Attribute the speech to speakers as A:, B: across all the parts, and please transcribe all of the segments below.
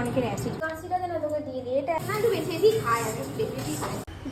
A: অনেকের অ্যাসিড কাশিটা যেন তোকে দিয়ে দিই, এটা না একটু বেশি খায় বেশি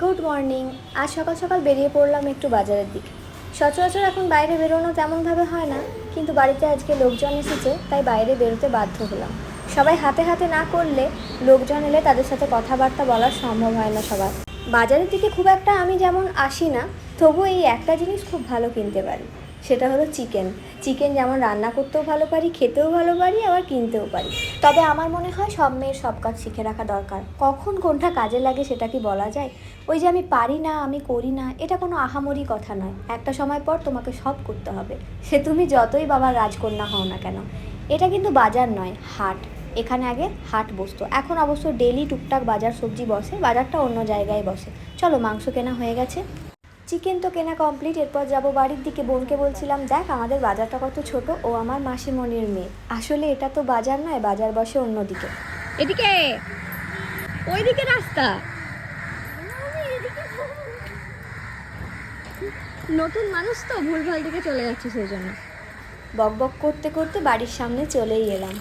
B: গুড মর্নিং আজ সকাল সকাল বেরিয়ে পড়লাম একটু বাজারের দিকে। সচরাচর এখন বাইরে বেরোনো তেমনভাবে হয় না, কিন্তু বাড়িতে আজকে লোকজন এসেছে, তাই বাইরে বেরোতে বাধ্য হলাম। সবাই হাতে হাতে না করলে লোকজন এলে তাদের সাথে কথাবার্তা বলা সম্ভব হয় না সবার। বাজারের দিকে খুব একটা আমি যেমন আসি না তবু এই একটা জিনিস খুব ভালো কিনতে পারি। সেটা হলো চিকেন চিকেন যেমন রান্না করতেও ভালো পারি, খেতেও ভালো পারি, আবার কিনতেও পারি। তবে আমার মনে হয় সব মেয়ের সব কাজ শিখে রাখা দরকার। কখন কোনটা কাজে লাগে সেটা কি বলা যায়? ওই যে আমি পারি না, আমি করি না, এটা কোনো আহামরি কথা নয়। একটা সময় পর তোমাকে সব করতে হবে। সে তুমি যতই বাবার রাজকন্যা হও না কেন। এটা কিন্তু বাজার নয়, হাট। এখানে আগে হাট বসতো। এখন অবশ্য ডেলি টুকটাক বাজার সবজি বসে, বাজারটা অন্য জায়গায় বসে। চলো মাংস কেনা হয়ে গেছে। চিকেন তো কেনা কমপ্লিট এরপর যাব বাড়ির দিকে। বোনকে বলছিলাম দেখ আমাদের বাজারটা কত ছোট ও আমার মাসিমণির মেয়ে। আসলে এটা তো বাজার নয় বাজার বসে অন্যদিকে।
A: এদিকে! ওইদিকে রাস্তা। নতুন মানুষ তো ভুলভাল দিকে চলে যাচ্ছে সেই জন্য।
B: বক বক করতে করতে বাড়ির সামনে চলেই এলাম।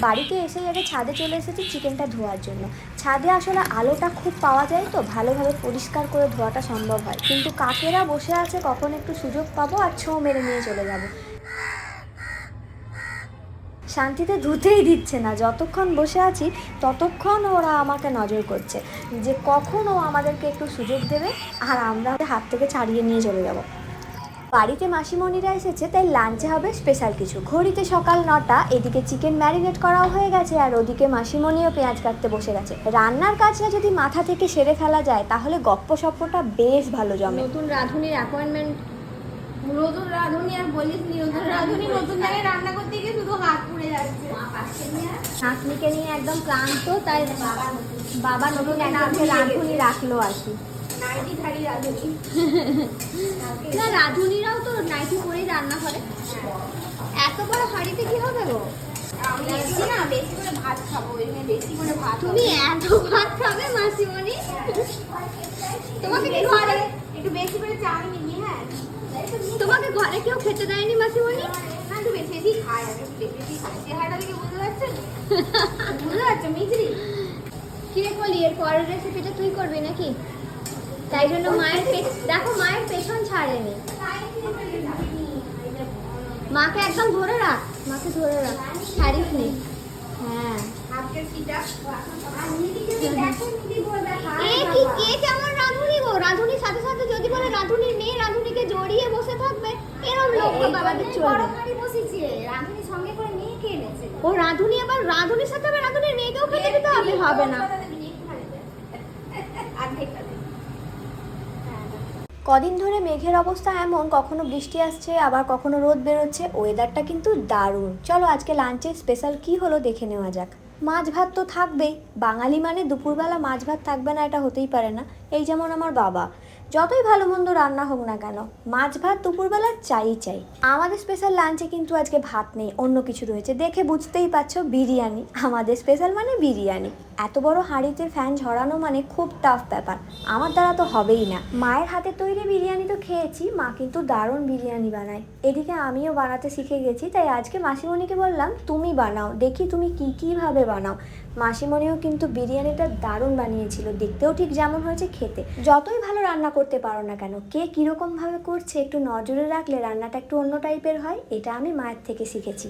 B: বাড়িতে এসে আগে ছাদে চলে এসেছি চিকেনটা ধোয়ার জন্য। ছাদে আসলে আলোটা খুব পাওয়া যায় তো, ভালোভাবে পরিষ্কার করে ধোয়াটা সম্ভব হয়। কিন্তু কাকেরা বসে আছে কখন একটু সুযোগ পাবো আর ছোঁ মেরে নিয়ে চলে যাব। শান্তিতে ধুতেই দিচ্ছে না। যতক্ষণ বসে আছি, ততক্ষণ ওরা আমাকে নজর করছে যে কখন ও আমাদেরকে একটু সুযোগ দেবে আর আমরা হাত থেকে ছাড়িয়ে নিয়ে চলে যাব। বাড়িতে মাসিমণিরা এসেছে তাই লাঞ্চে হবে স্পেশাল কিছু। ঘড়িতে সকাল নটা এদিকে চিকেন ম্যারিনেট করাও হয়ে গেছে আর ওদিকে মাসিমণিও পেঁয়াজ কাটতে বসে গেছে। রান্নার কাজটা যদি মাথা থেকে সেরে ফেলা যায় তাহলে গপ্প সপ্পটা বেশ ভালো জমে।
A: নতুন রাঁধুনির অ্যাপয়েন্টমেন্ট নতুন রাঁধুনি আর বলিস নতুন রাঁধুনি নতুন জায়গায় রান্না করতে গিয়ে শুধু হাত পুড়ে যাচ্ছে।
B: নাতনিকে নিয়ে একদম ক্লান্ত তাই বাবা নতুন রাঁধুনি রাখল আর কি। না রাঁধুনিরাও তো নাইটি পরেই রান্না করে। এত বড় হাঁড়িতে কি হবে গো?
A: আমি এসছি না বেশি করে ভাত খাব বেশি করে ভাত
B: তুমি এত ভাত খাবে মাসিমণি? তোমাকে কি ঘরে
A: একটু বেশি করে চাউমিন নিবি হ্যাঁ।
B: তোমাকে ঘরে কেউ খেতে দেয়নি মাসিমণি?
A: না একটু বেশি বেশি খায় বেশি বেশি খায়। চেহারাটা দেখে বুঝতে পারছেন? বুঝতে পারছ মিজরি
B: কিরে বলি এর পরের রেসিপিটা তুই করবি নাকি? তাই জন্য মায়ের দেখো মায়ের পেছন ছাড়েনি। মাকে একদম ধরে রাখ, মাকে ধরে রাখ ছাড়িস নি হ্যাঁ রাঁধুনি গো? রাঁধুনির সাথে সাথে যদি রাঁধুনিকে জড়িয়ে বসে থাকবে এরকম ও রাঁধুনি আবার রাঁধুনির সাথে আবার মেয়েকেও খেতে দিতে হবে হবে না। কদিন ধরে মেঘের অবস্থা এমন, কখনো বৃষ্টি আসছে, আবার কখনো রোদ বেরোচ্ছে ওয়েদারটা কিন্তু দারুণ। চলো আজকে লাঞ্চে স্পেশাল কি হলো দেখে নেওয়া যাক। মাছ ভাত তো থাকবেই, বাঙালি মানে দুপুরবেলা মাছ ভাত থাকবে না, এটা হতেই পারে না। এই যেমন আমার বাবা। যতই ভালো মন্দ রান্না হোক না কেন, মাছ ভাত দুপুরবেলা চাই চাই। আমাদের স্পেশাল লাঞ্চে কিন্তু আজকে ভাত নেই, অন্য কিছু রয়েছে। দেখে বুঝতেই পারছ, বিরিয়ানি। আমাদের স্পেশাল মানে বিরিয়ানি। এত বড় হাঁড়িতে ফ্যান ঝরানো মানে খুব টাফ ব্যাপার। আমার দ্বারা তো হবেই না। মায়ের হাতে তৈরি বিরিয়ানি তো খেয়েছি, মা কিন্তু দারুণ বিরিয়ানি বানায়। এদিকে আমিও বানাতে শিখে গেছি, তাই আজকে মাসিমণিকে বললাম, তুমি বানাও, দেখি তুমি কি কীভাবে বানাও? মাসিমণিও কিন্তু বিরিয়ানিটা দারুণ বানিয়েছিল, দেখতেও ঠিক যেমন হয়েছে খেতে। যতই ভালো রান্না করতে পারো না কেন? কে কীরকমভাবে করছে একটু নজরে রাখলে রান্নাটা একটু অন্য টাইপের হয়? এটা আমি মায়ের থেকে শিখেছি।